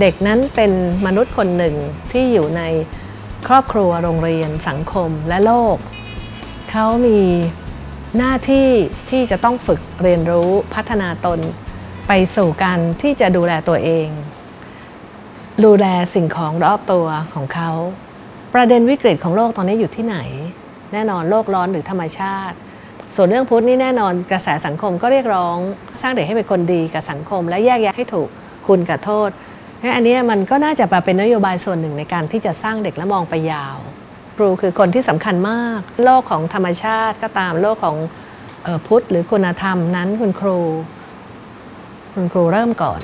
เด็กนั้นเป็นมนุษย์คนหนึ่งที่อยู่ในครอบครัวโรงเรียนสังคมและโลก เขามีหน้าที่ที่จะต้องฝึกเรียนรู้พัฒนาตน ไปสู่การที่จะดูแลตัวเอง ดูแลสิ่งของรอบตัวของเขา ประเด็นวิกฤตของโลกตอนนี้อยู่ที่ไหน แน่นอนโลกร้อนหรือธรรมชาติ ส่วนเรื่องพุทธนี่แน่นอนกระแสสังคมก็เรียกร้อง สร้างเด็กให้เป็นคนดีกับสังคม และแยกแยะให้ถูกคุณกับโทษ อันนี้มันก็น่าจะมาเป็นนโยบายส่วนหนึ่งในการที่จะสร้างเด็กและมองไปยาวครูคือคนที่สำคัญมาก โลกของธรรมชาติก็ตามโลกของออพุทธหรือคุณธรรมนั้นคุณครู คุณครูเริ่มก่อน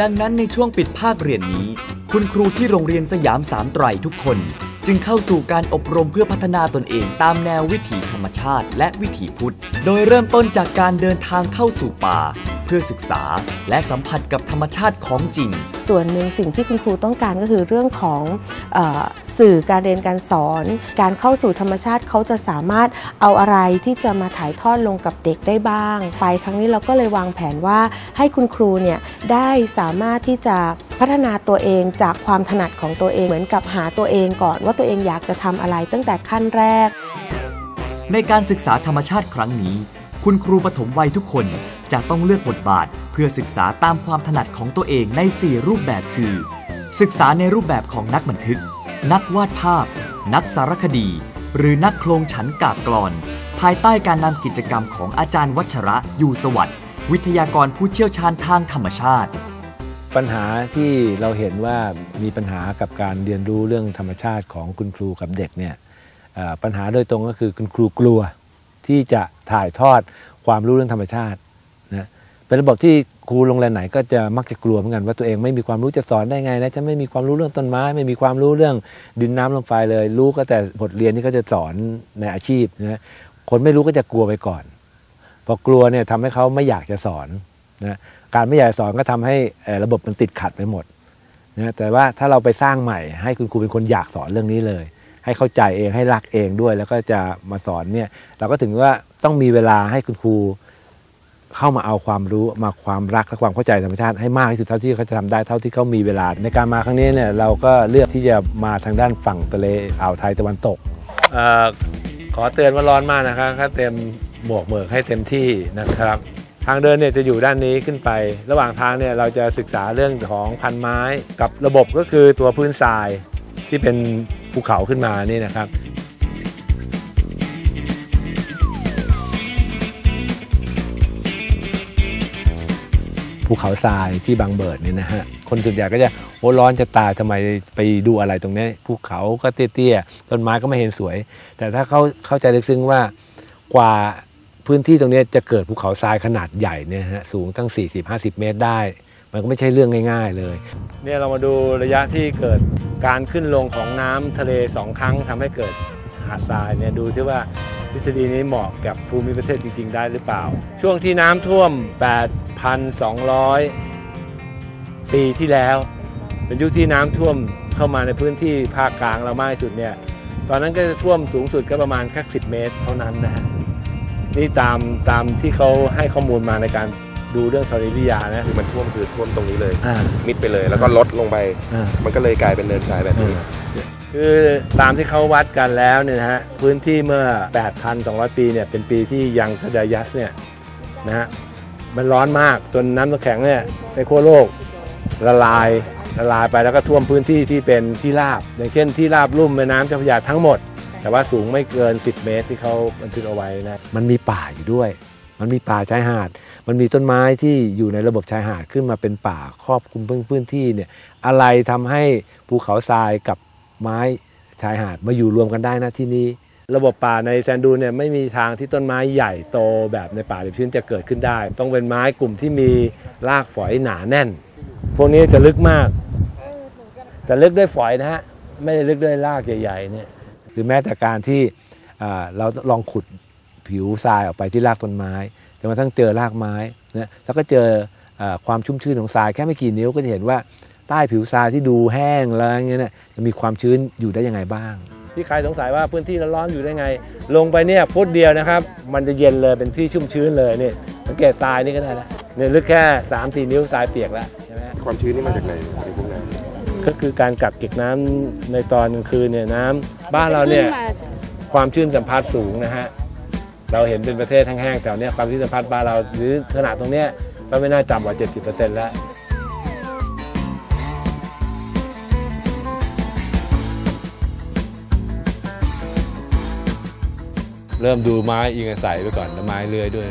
ดังนั้นในช่วงปิดภาคเรียนนี้ คุณครูที่โรงเรียนสยามสามไตรทุกคน จึงเข้าสู่การอบรมเพื่อพัฒนาตนเองตามแนววิถีธรรมชาติ และวิถีพุทธ โดยเริ่มต้นจากการเดินทางเข้าสู่ป่า พื่อศึกษา และสัมผัสกับธรรมชาติของจริง ส่วนหนึ่งสิ่งที่คุณครูต้องการก็คือเรื่องของเออสื่อการเรียนการสอน การเข้าสู่ธรรมชาติเขาจะสามารถเอาอะไรที่จะมาถ่ายทอดลงกับเด็กได้บ้าง ไปครั้งนี้เราก็เลยวางแผนว่าให้คุณครูเนี่ยได้สามารถที่จะพัฒนาตัวเองจากความถนัดของตัวเองเหมือนกับหาตัวเองก่อน ว่าตัวเองอยากจะทำอะไรตั้งแต่ขั้นแรก ในการศึกษาธรรมชาติครั้งนี้ คุณครูปฐมวัยทุกคน จะต้องเลือกบทบาท เพื่อศึกษาตามความถนัดของตัวเองใน 4 รูปแบบคือ ศึกษาในรูปแบบของนักบันทึก นักวาดภาพ นักสารคดี หรือนักโครงฉันกาบกลอน ภายใต้การนำกิจกรรมของอาจารย์วัชระยูสวัสดิ์วิทยากรผู้เชี่ยวชาญทางธรรมชาติ ปัญหาที่เราเห็นว่ามีปัญหากับการเรียนรู้เรื่องธรรมชาติของคุณครูกับเด็กเนี่ยปัญหาโดยตรงก็คือคุณครูกลัว ที่จะถ่ายทอดความรู้เรื่องธรรมชาติ เป็นระบบที่ครูโรงเรียนไหนก็จะมักจะกลัวเหมือนกันว่าตัวเองไม่มีความรู้จะสอนได้ไงนะจะไม่มีความรู้เรื่องต้นไม้ ไม่มีความรู้เรื่องดินน้ำลมไฟเลย รู้ก็แต่บทเรียนที่เขาจะสอนในอาชีพนะคนไม่รู้ก็จะกลัวไปก่อน พอกลัวเนี่ยทำให้เขาไม่อยากจะสอนนะการไม่อยากสอนก็ทำให้ระบบมันติดขัดไปหมดนะแต่ว่าถ้าเราไปสร้างใหม่ ให้คุณครูเป็นคนอยากสอนเรื่องนี้เลย ให้เข้าใจเองให้รักเองด้วย แล้วก็จะมาสอนเนี่ยเราก็ถึงว่าต้องมีเวลาให้คุณครู เข้ามาเอาความรู้มาความรักและความเข้าใจธรรมชาติให้มากที่สุดเท่าที่เขาจะทำได้เท่าที่เขามีเวลา ในการมาครั้งนี้เนี่ยเราก็เลือกที่จะมาทางด้านฝั่งทะเลอ่าวไทยตะวันตกอขอเตือนว่าร้อนมากนะครับถ้าเต็มหมวกเหมือกให้เต็มที่นะครับ ทางเดินเนี่ยจะอยู่ด้านนี้ขึ้นไป ระหว่างทางเนี่ยเราจะศึกษาเรื่องของพันไม้กับระบบก็คือตัวพื้นทรายที่เป็นภูเขาขึ้นมานี่นะครับ ภูเขาทรายที่บางเบิดนี่นะฮะคนส่วนใหญ่ก็จะโอ้ร้อนจะตายทำไมไปดูอะไรตรงนี้ภูเขาก็เตี้ยๆต้นไม้ก็ไม่เห็นสวย แต่ถ้าเขาเข้าใจลึกซึ้งว่ากว่าพื้นที่ตรงนี้จะเกิดภูเขาทรายขนาดใหญ่เนี่ยฮะสูงตั้ง 40-50 เมตรได้ มันก็ไม่ใช่เรื่องง่าย ๆ เลยเนี่ยเรามาดูระยะที่เกิดการขึ้นลงของน้ำทะเลสองครั้งทำให้เกิด หาดทรายเนี่ยดูซิว่าทฤษฎีนี้เหมาะกับภูมิประเทศจริง ๆ ได้หรือเปล่า ช่วงที่น้ำท่วม 8,200 ปีที่แล้ว เป็นยุคที่น้ำท่วมเข้ามาในพื้นที่ภาคกลางเรามากที่สุดเนี่ยตอนนั้นก็จะท่วมสูงสุดก็ประมาณแค่10 เมตร เท่านั้นนะฮะนี่ตามตามที่เขาให้ข้อมูลมาในการดูเรื่องธรณีวิทยานะ คือมันท่วมคือท่วมตรงนี้เลยอ่ามิดไปเลยแล้วก็ลดลงไปอ่ามันก็เลยกลายเป็นเนินทรายแบบนี้ คือตามที่เขาวัดกันแล้วเนี่ยนะฮะพื้นที่เมื่อ 8,200 ปีเนี่ยเป็นปีที่ยังคดายัสเนี่ยนะฮะมันร้อนมากจนน้ำน้ำแข็งเนี่ยในขั้วโลกละลายละลายไปแล้วก็ท่วมพื้นที่ที่เป็นที่ราบ อย่างเช่นที่ราบลุ่มแม่น้ำเจ้าพระยาทั้งหมด แต่ว่าสูงไม่เกิน 10 เมตรที่เขาบันทึกเอาไว้นะมันมีป่าอยู่ด้วย มันมีป่าชายหาด มันมีต้นไม้ที่อยู่ในระบบชายหาดขึ้นมาเป็นป่าครอบคลุมพื้นที่เนี่ยอะไรทำให้ภูเขาทรายกับ ไม้ชายหาดมาอยู่รวมกันได้นะที่นี่ระบบป่าในแซนดูเนี่ยไม่มีทางที่ต้นไม้ใหญ่โตแบบในป่าดิบชื้นจะเกิดขึ้นได้ ต้องเป็นไม้กลุ่มที่มีรากฝอยหนาแน่น พวกนี้จะลึกมาก แต่ลึกด้วยฝอยนะฮะ ไม่ได้ลึกด้วยรากใหญ่ๆเนี่ยหรือแม้แต่การที่เราลองขุดผิวทรายออกไปที่รากต้นไม้จนกระทั่งเจอรากไม้นะแล้วก็เจออความชุ่มชื้นของทรายแค่ไม่กี่นิ้วก็จะเห็นว่าใต้ผิวทรายที่ดูแห้งแล้วอย่างเงี้ยนะ มีความชื้นอยู่ได้ยังไงบ้าง ที่ใครสงสัยว่าพื้นที่ร้อนๆอยู่ได้ไง ลงไปเนี่ยฟุตเดียวนะครับ มันจะเย็นเลยเป็นที่ชุ่มชื้นเลยนี่สังเกตทรายนี่ก็ได้นะเนี่ยลึกแค่3 4 นิ้วทรายเปียกแล้วใช่ไหมฮะความชื้นนี่มาจากไหนในพวกนั้นก็คือการกักเก็บน้ำในตอนกลางคืนเนี่ยน้ำบ้านเราเนี่ยความชื้นสัมพัทธ์สูงนะฮะเราเห็นเป็นประเทศแห้งๆแต่เนี่ยความชื้นสัมพัทธ์บ้านเราหรือขนาดตรงเนี้ยก็ไม่น่าต่ำกว่า 70%แล้ว เริ่มดูไม้อิงอาศัยไปก่อนแล้วไม้เลื้อยด้วย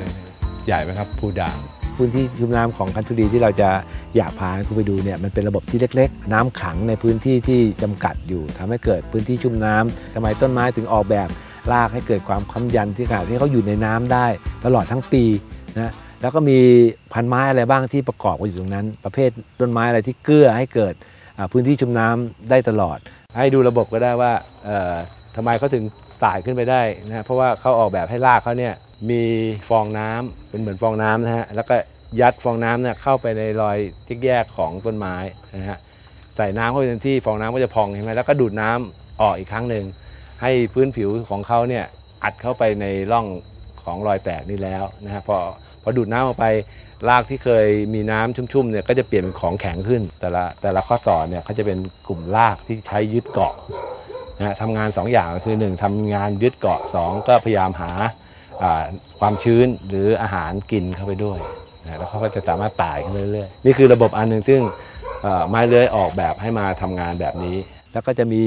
ใหญ่ไหมครับภูด่างพื้นที่ชุ่มน้ำของคันธุรีที่เราจะอยากพาคุณไปดูเนี่ยมันเป็นระบบที่เล็ก ๆ น้ำขังในพื้นที่ที่จำกัดอยู่ทำให้เกิดพื้นที่ชุ่มน้ำทำไมต้นไม้ถึงออกแบบรากให้เกิดความค้ำยันที่ขนาดที่เขาอยู่ในน้ำได้ ตลอดทั้งปีนะแล้วก็มีพันไม้อะไรบ้างที่ประกอบกันอยู่ตรงนั้น ประเภทต้นไม้อะไรที่เกื้อให้เกิดอ่าพื้นที่ชุ่มน้ำได้ตลอด ให้ดูระบบก็ได้ว่าเอ่อทำไมเขาถึง ไต่ขึ้นไปได้นะเพราะว่าเขาออกแบบให้รากเขาเนี่ยมีฟองน้ำเป็นเหมือนฟองน้ำนะฮะแล้วก็ยัดฟองน้ำเนี่ยเข้าไปในรอยที่แยกของต้นไม้นะฮะใส่น้ำเข้าไปเต็มที่ฟองน้ำก็จะพองใช่ไหมแล้วก็ดูดน้ำออกอีกครั้งหนึ่งให้พื้นผิวของเขาเนี่ยอัดเข้าไปในร่องของรอยแตกนี่แล้วนะฮะพอพอดูดน้ำออกไปรากที่เคยมีน้ำชุ่มๆเนี่ยก็จะเปลี่ยนเป็นของแข็งขึ้น แต่ละแต่ละข้อต่อเนี่ยเขาจะเป็นกลุ่มรากที่ใช้ยึดเกาะ นะทำงาน2ออย่างก็คือ 1ทำงานยึดเกาะ 2 ก็พยายามหาความชื้นหรืออาหารกินเข้าไปด้วยนะแล้วเขาก็จะสามารถตายขึ้นเรื่อยๆ นี่คือระบบอันหนึ่งซึ่งไม้เลื้อยออกแบบให้มาทำงานแบบนี้ แล้วก็จะมี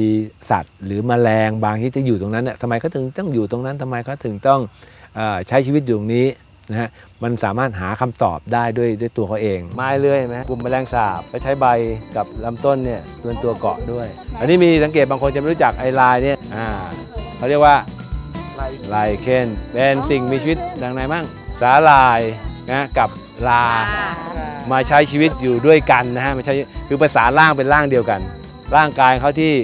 สัตว์หรือแมลงบางที่จะอยู่ตรงนั้นเนี่ยทำไมเขาถึงต้องอยู่ตรงนั้นทำไมเขาถึงต้องอใช้ชีวิตอยู่ตรงนี้ นะฮะมันสามารถหาคำตอบได้ด้วยด้วยตัวเขาเอง ไม้เลื้อยไหมกลุ่มแมลงสาบไปใช้ใบกับลำต้นเนี่ยเป็นตัวเกาะด้วย อันนี้มีสังเกตบางคนจะไม่รู้จักไอลายเนี่ยอ่าเขาเรียกว่าลายเคนเป็นสิ่งมีชีวิตดังไหนมั่งสาลายนะกับลา มาใช้ชีวิตอยู่ด้วยกันนะฮะมาใช้คือประสานร่างเป็นร่างเดียวกัน ร่างกายเขาที่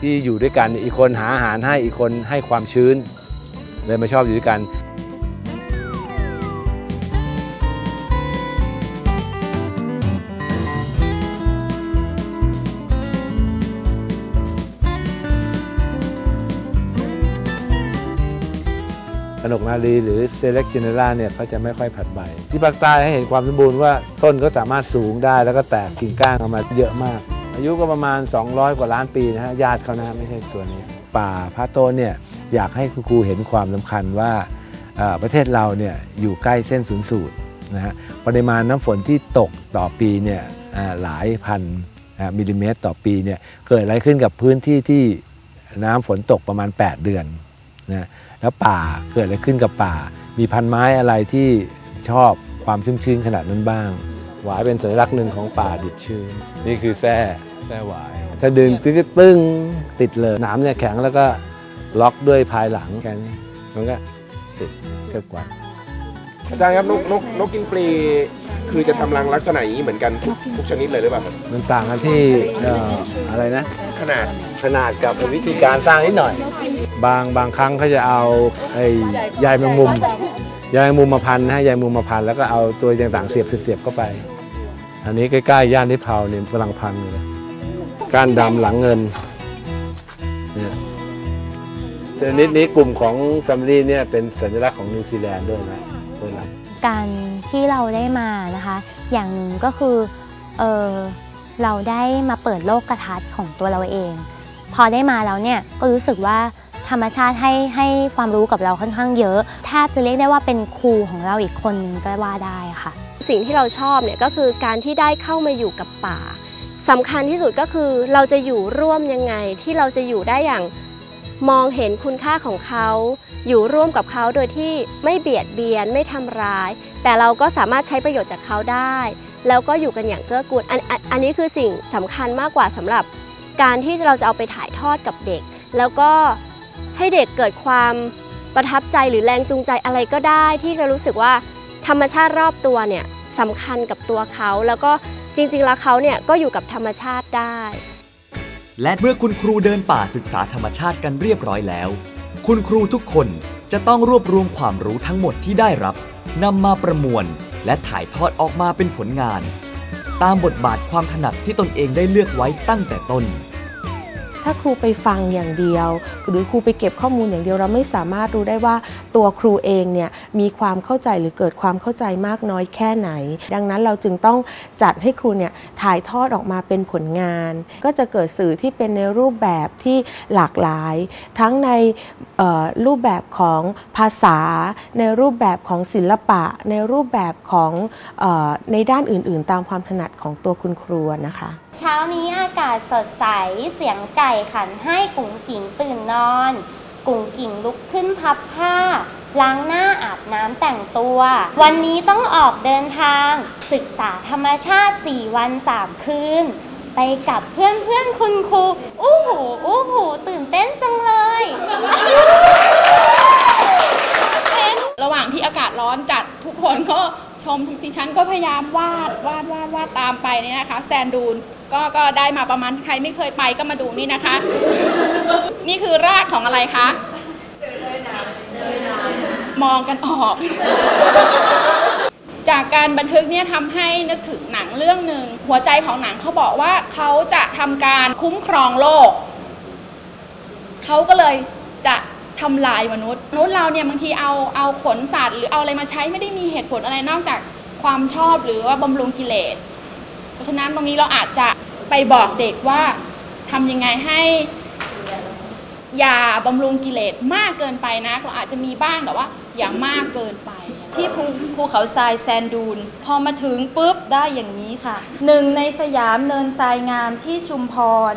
ที่อยู่ด้วยกัน อีกคนหาอาหารให้อีกคนให้ความชื้นเลยมาชอบอยู่ด้วยกัน กนกนารีหรือเซเล็กเจเนราเนี่ยเขาจะไม่ค่อยผัดใบ ที่ภาคใต้ให้เห็นความสมบูรณ์ว่าต้นก็สามารถสูงได้แล้วก็แตกกิ่งก้างออกมาเยอะมาก อายุก็ประมาณ 200 กว่าล้านปีนะฮะญาติเขานะไม่ใช่ตัวนี้ ป่าพาโตนเนี่ยอยากให้คุณครูเห็นความสำคัญว่าประเทศเราเนี่ยอยู่ใกล้เส้นศูนย์สูตรนะฮะปริมาณน้ำฝนที่ตกต่อปีเนี่ยหลายพันมิลลิเมตรต่อปีเนี่ยเกิดอะไรขึ้นกับพื้นที่ที่น้ำฝนตกประมาณ 8 เดือนนะ แล้วป่าเกิดอะไรขึ้นกับป่า มีพันไม้อะไรที่ชอบความชุ่มชื้นขนาดนั้นบ้าง หวายเป็นสัญลักษณ์หนึ่งของป่าดิบชื้น นี่คือแส้แส้หวาย ถ้าดึงตึ้งตึ้งติดเลยหนามเนี่ยแข็งแล้วก็ล็อกด้วยภายหลังแค่นี้มันก็ติดเก็บกวา อาจารย์ครับนกนกนกกินปลีคือจะทำรังลักษณะอย่างนี้เหมือนกันทุกทุกชนิดเลยหรือเปล่าครับมันต่างกันที่เอ่ออะไรนะ ขนาดขนาดกับวิธีการสร้างนิดหน่อย บางบางครั้งเขาจะเอาไอ้ใยแมงมุมใยแมงมุมมาพันนะฮะใยแมงมุมมาพันแล้วก็เอาตัวต่างๆเสียบเสียบเข้าไป อันนี้ใกล้ๆย่านที่เผาเนี่ยกำลังพันอยู่เลยก้านดำหลังเงินเนี่ยชนิดนี้กลุ่มของ Family เนี่ยเป็นสัญลักษณ์ของนิวซีแลนด์ด้วยนะตัวนั้น การที่เราได้มานะคะ อย่างหนึ่งก็คือเออเราได้มาเปิดโลกกระทัดของตัวเราเอง พอได้มาแล้วเนี่ยก็รู้สึกว่าธรรมชาติให้ให้ความรู้กับเราค่อนข้างเยอะแทบจะเรียกได้ว่าเป็นครูของเราอีกคนนึงก็ว่าได้ค่ะ สิ่งที่เราชอบเนี่ยก็คือการที่ได้เข้ามาอยู่กับป่าสำคัญที่สุดก็คือเราจะอยู่ร่วมยังไงที่เราจะอยู่ได้อย่าง มองเห็นคุณค่าของเขา อยู่ร่วมกับเขาโดยที่ไม่เบียดเบียนไม่ทำร้าย แต่เราก็สามารถใช้ประโยชน์จากเขาได้ แล้วก็อยู่กันอย่างเกื้อกูลอันอันอันนี้คือสิ่งสำคัญมากกว่าสำหรับ การที่เราจะเอาไปถ่ายทอดกับเด็ก แล้วก็ให้เด็กเกิดความประทับใจหรือแรงจูงใจอะไรก็ได้ที่จะรู้สึกว่าธรรมชาติรอบตัวเนี่ยสำคัญกับตัวเขา แล้วก็จริงๆแล้วเขาเนี่ยก็อยู่กับธรรมชาติได้ และเมื่อคุณครูเดินป่าศึกษาธรรมชาติกันเรียบร้อยแล้ว คุณครูทุกคนจะต้องรวบรวมความรู้ทั้งหมดที่ได้รับนำมาประมวล และถ่ายทอดออกมาเป็นผลงาน ตามบทบาทความถนัดที่ตนเองได้เลือกไว้ตั้งแต่ต้น ถ้าครูไปฟังอย่างเดียว หรือครูไปเก็บข้อมูลอย่างเดียวเราไม่สามารถรู้ได้ว่าตัวครูเองเนี่ยมีความเข้าใจหรือเกิดความเข้าใจมากน้อยแค่ไหน ดังนั้นเราจึงต้องจัดให้ครูเนี่ยถ่ายทอดออกมาเป็นผลงาน ก็จะเกิดสื่อที่เป็นในรูปแบบที่หลากหลาย ทั้งในรูปแบบของภาษา ในรูปแบบของศิลปะ ในรูปแบบของออในด้านอื่น ๆ ตามความถนัดของตัวคุณครูนะคะ เช้านี้อากาศสดใสเสียงไก่ขันให้กุ๋งกิ่งตื่นนอน กุ๋งกิ่งลุกขึ้นพับผ้า ล้างหน้าอาบน้ำแต่งตัว วันนี้ต้องออกเดินทาง ศึกษาธรรมชาติ 4 วัน 3 คืน ไปกับเพื่อนเพื่อนคุณครู อู้หูอู้หูตื่นเต้นจังเลยระหว่างที่อากาศร้อนจัดทุกคนก็ชมดิฉันก็พยายามวาดวาดวาดวาดตามไปเนี่ยนะคะ แซนดูน ก็ก็ได้มาประมาณใครไม่เคยไปก็มาดูนี่นะคะ นี่คือรากของอะไรคะมองกันออก จากการบันทึกเนี่ยทำให้นึกถึงหนังเรื่องหนึ่งหัวใจของหนังเขาบอกว่าเขาจะทำการคุ้มครองโลก เขาก็เลยจะทำลายมนุษย์ มนุษย์เราเนี่ยบางทีเอาเอาขนสัตว์หรือเอาอะไรมาใช้ไม่ได้มีเหตุผลอะไรนอกจากความชอบหรือว่าบำรุงกิเลส เพราะฉะนั้นตรงนี้เราอาจจะไปบอกเด็กว่าทำยังไงให้อย่าบำรุงกิเลสมากเกินไปนะเราอาจจะมีบ้างแต่ว่า อย่ามากเกินไป ที่ภูภูเขาทรายแซนดูน พอมาถึงปุ๊บได้อย่างนี้ค่ะหนึ่งในสยามเนินทรายงามที่ชุมพร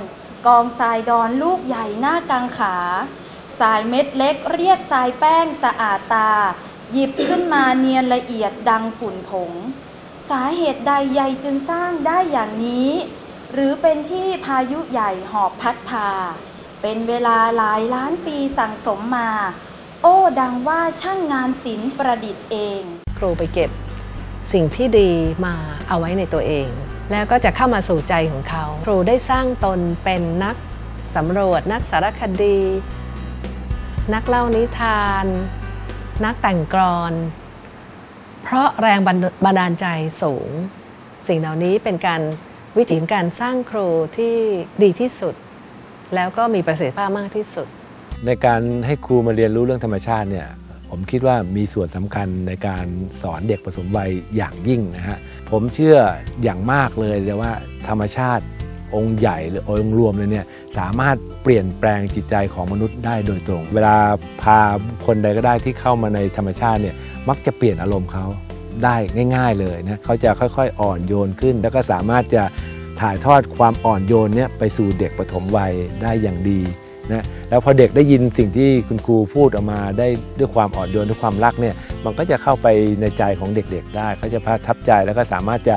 กองทรายดอนลูกใหญ่หน้ากังขาทรายเม็ดเล็กเรียกทรายแป้งสะอาดตา หยิบขึ้นมาเนียนละเอียดดังฝุ่นผง สาเหตุใดใยจึงสร้างได้อย่างนี้ หรือเป็นที่พายุใหญ่หอบพัดพา เป็นเวลาหลายล้านปีสั่งสมมา โอ้ดังว่าช่างงานศิลป์ประดิษฐ์เอง ครูไปเก็บสิ่งที่ดีมาเอาไว้ในตัวเอง แล้วก็จะเข้ามาสู่ใจของเขา ครูได้สร้างตนเป็นนักสำรวจ นักสารคดี นักเล่านิทาน นักแต่งกรอน เพราะแรงบันดาลใจสูง สิ่งเหล่านี้เป็นการวิธีการสร้างครูที่ดีที่สุด แล้วก็มีประสิทธิภาพมากที่สุด ในการให้ครูมาเรียนรู้เรื่องธรรมชาติเนี่ยผมคิดว่ามีส่วนสำคัญในการสอนเด็กผสมวัยอย่างยิ่งนะฮะผมเชื่ออย่างมากเลยเลยว่าธรรมชาติองค์ใหญ่หรือองค์รวมเลยเนี่ยสามารถเปลี่ยนแปลงจิตใจของมนุษย์ได้โดยตรง เวลาพาคนใดก็ได้ที่เข้ามาในธรรมชาติเนี่ย มักจะเปลี่ยนอารมณ์เขาได้ง่าย ๆเลยนะเขาจะค่อยๆ อ่อนโยนขึ้น แล้วก็สามารถจะถ่ายทอดความอ่อนโยนเนี่ยไปสู่เด็กปฐมวัยได้อย่างดีนะแล้วพอเด็กได้ยินสิ่งที่คุณครูพูดออกมาได้ด้วยความอ่อนโยนด้วยความรักเนี่ยมันก็จะเข้าไปในใจของเด็กๆ ได้เขาจะประทับใจแล้วก็สามารถจะ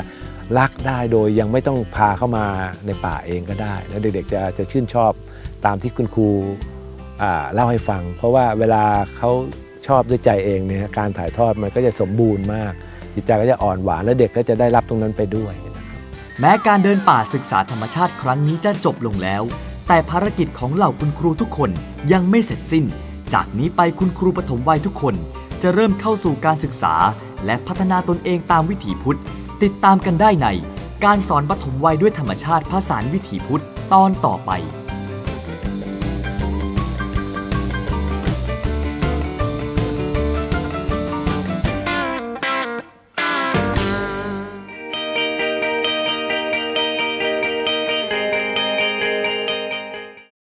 รักได้โดยยังไม่ต้องพาเข้ามาในป่าเองก็ได้ แล้วเด็กๆจะจะชื่นชอบตามที่คุณครูอ่าเล่าให้ฟัง เพราะว่าเวลาเขา ชอบด้วยใจเองเนี่ยการถ่ายทอดมันก็จะสมบูรณ์มาก จิตใจก็จะอ่อนหวานและเด็กก็จะได้รับตรงนั้นไปด้วย แม้การเดินป่าศึกษาธรรมชาติครั้งนี้จะจบลงแล้ว แต่ภารกิจของเหล่าคุณครูทุกคนยังไม่เสร็จสิ้น จากนี้ไปคุณครูปฐมวัยทุกคน จะเริ่มเข้าสู่การศึกษา และพัฒนาตนเองตามวิถีพุทธ ติดตามกันได้ใน การสอนปฐมวัยด้วยธรรมชาติภาษาวิถีพุทธตอนต่อไป